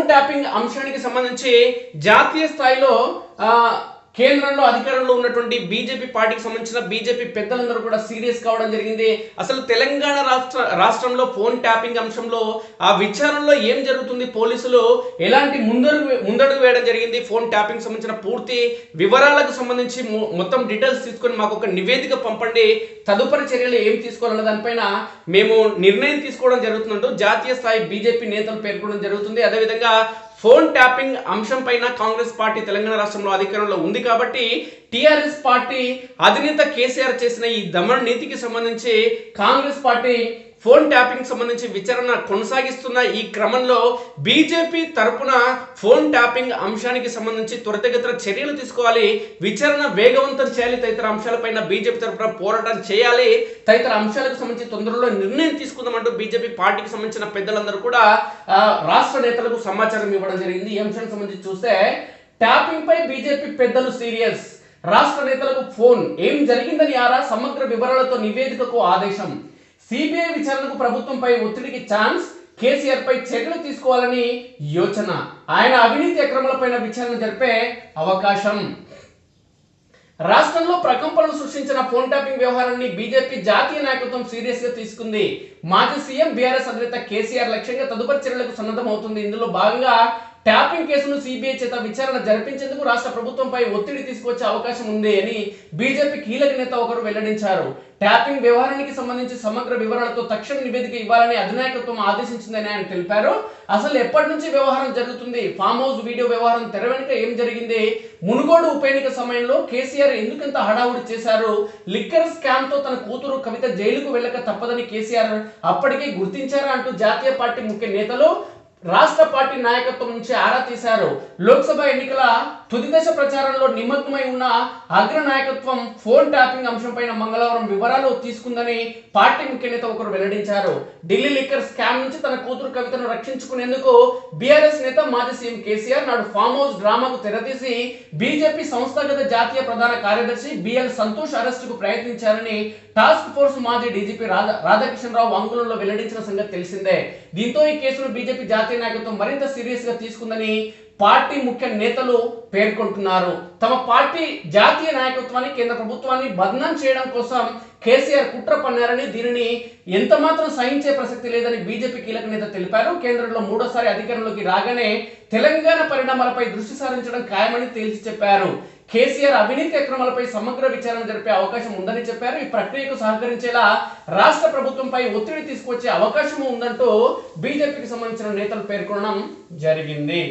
Phone tapping అంశానికి సంబంధించి జాతీయ స్థాయిలో కేంద్రంలో అధికారంలో ఉన్నటువంటి బీజేపీ పార్టీకి సంబంధించిన బీజేపీ పెద్దలందరూ కూడా సీరియస్ కావడం జరిగింది. అసలు తెలంగాణ రాష్ట్ర రాష్ట్రంలో ఫోన్ ట్యాపింగ్ అంశంలో ఆ విచారణలో ఏం జరుగుతుంది పోలీసులు? ఎలాంటి ముందడుగు ముందడుగు వేయడం జరిగింది ఫోన్ ట్యాపింగ్ సంబంధించిన పూర్తి వివరాలకు సంబంధించి మొత్తం డీటెయిల్స్ తీసుకొని మాకు ఒక నివేదిక పంపండి. తదుపరి చర్యలు ఏం తీసుకోవాలన్న దానిపైన మేము నిర్ణయం తీసుకోవడం జరుగుతుందంటూ జాతీయ స్థాయి బీజేపీ నేతలు పేర్కొనడం జరుగుతుంది. అదేవిధంగా ఫోన్ ట్యాపింగ్ అంశం పైన కాంగ్రెస్ పార్టీ తెలంగాణ రాష్ట్రంలో అధికారంలో ఉంది కాబట్టి టిఆర్ఎస్ పార్టీ అధినేత కేసీఆర్ చేసిన ఈ దమన నీతికి సంబంధించి కాంగ్రెస్ పార్టీ ఫోన్ ట్యాపింగ్ సంబంధించి విచారణ కొనసాగిస్తున్న ఈ క్రమంలో బీజేపీ తరపున ఫోన్ ట్యాపింగ్ అంశానికి సంబంధించి త్వరితగతిన చర్యలు తీసుకోవాలి విచారణ వేగవంతం చేయాలి తదితర అంశాలపైన బీజేపీ తరపున పోరాటం చేయాలి తదితర అంశాలకు సంబంధించి తొందరలో నిర్ణయం తీసుకుందామంటూ బీజేపీ పార్టీకి సంబంధించిన పెద్దలందరూ కూడా రాష్ట్ర నేతలకు సమాచారం ఇవ్వడం జరిగింది. ఈ అంశానికి సంబంధించి చూస్తే ట్యాపింగ్ పై బీజేపీ పెద్దలు సీరియస్. రాష్ట్ర నేతలకు ఫోన్. ఏం జరిగిందని ఆరా? సమగ్ర వివరాలతో నివేదికకు ఆదేశం. సిబిఐ విచారణకు ప్రభుత్వంపై ఒత్తిడికి ఛాన్స్ కేసీఆర్ పై చర్యలు తీసుకోవాలని యోచన. ఆయన అవినీతి అక్రమాలపైన విచారణ జరిపే అవకాశం. రాష్ట్రంలో ప్రకంపనలు సృష్టించిన ఫోన్ ట్యాపింగ్ వ్యవహారాన్ని బీజేపీ జాతీయ నాయకత్వం సీరియస్గా తీసుకుంది. మాజీ సీఎం బీఆర్ఎస్ అధినేత కేసీఆర్ లక్ష్యంగా తదుపరి చర్యలకు సన్నద్ధమవుతుంది. ఇందులో భాగంగా ట్యాపింగ్ కేసును సిబిఐ చేత విచారణ జరిపించేందుకు రాష్ట్ర ప్రభుత్వంపై ఒత్తిడి తీసుకొచ్చే అవకాశం ఉంది అని బీజేపీ కీలక నేత ఒకరు వెల్లడించారు. ట్యాపింగ్ వ్యవహారానికి సంబంధించి సమగ్ర వివరణతో తక్షణ నివేదిక ఇవ్వాలని అధినాయకత్వం ఆదేశించిందని ఆయన తెలిపారు. అసలు ఎప్పటి నుంచి వ్యవహారం జరుగుతుంది? ఫామ్ హౌస్ వీడియో వ్యవహారం తెర వెనుక ఏం జరిగింది? మునుగోడు ఉప ఎన్నిక సమయంలో కేసీఆర్ ఎందుకంత హడావుడి చేశారు? లిక్కర్ స్కామ్తో తన కూతురు కవిత జైలుకు వెళ్ళక తప్పదని కేసీఆర్ అప్పటికే గుర్తించారా అంటూ జాతీయ పార్టీ ముఖ్య నేతలు రాష్ట్ర పార్టీ నాయకత్వం నుంచి ఆరా తీశారు. లోక్సభ ఎన్నికల తుది దశ ప్రచారంలో నిమగ్నమై ఉన్న అగ్ర నాయకత్వం ఫోన్ ట్యాపింగ్ అంశంపైన మంగళవారం వివరాలు తీసుకుందని పార్టీ ముఖ్య నేత ఒకరు వెల్లడించారు. ఢిల్లీ లిక్కర్ స్కామ్ నుంచి తన కూతురు కవితను రక్షించుకునేందుకు బీఆర్ఎస్ నేత మాజీ సీఎం కేసీఆర్ నాడు ఫామ్ హౌస్ డ్రామాకు తెరతీసి బీజేపీ సంస్థాగత జాతీయ ప్రధాన కార్యదర్శి బిఎల్ సంతోష్ అరెస్టుకు ప్రయత్నించారని టాస్క్ ఫోర్స్ మాజీ డీజీపీ రాధా రాధాకిషన్ రావు వెల్లడించిన సంగతి తెలిసిందే. దీంతో ఈ కేసును బీజేపీ జాతీయ నాయకత్వం మరింత సీరియస్గా తీసుకుందని పార్టీ ముఖ్య నేతలు పేర్కొంటున్నారు. తమ పార్టీ జాతీయ నాయకత్వాన్ని కేంద్ర ప్రభుత్వాన్ని బదనాం చేయడం కోసం కేసీఆర్ కుట్ర పన్నారని దీనిని ఎంత మాత్రం సహించే ప్రసక్తి లేదని బీజేపీ కీలక నేత తెలిపారు. కేంద్రంలో మూడోసారి అధికారంలోకి రాగానే తెలంగాణ పరిణామాలపై దృష్టి సారించడం ఖాయమని తేల్చి చెప్పారు. కేసీఆర్ అవినీతి అక్రమాలపై సమగ్ర విచారణ జరిపే అవకాశం ఉందని చెప్పారు. ఈ ప్రక్రియకు సహకరించేలా రాష్ట్ర ప్రభుత్వంపై ఒత్తిడి తీసుకొచ్చే అవకాశం ఉందంటూ బీజేపీకి సంబంధించిన నేతలు పేర్కొనడం జరిగింది.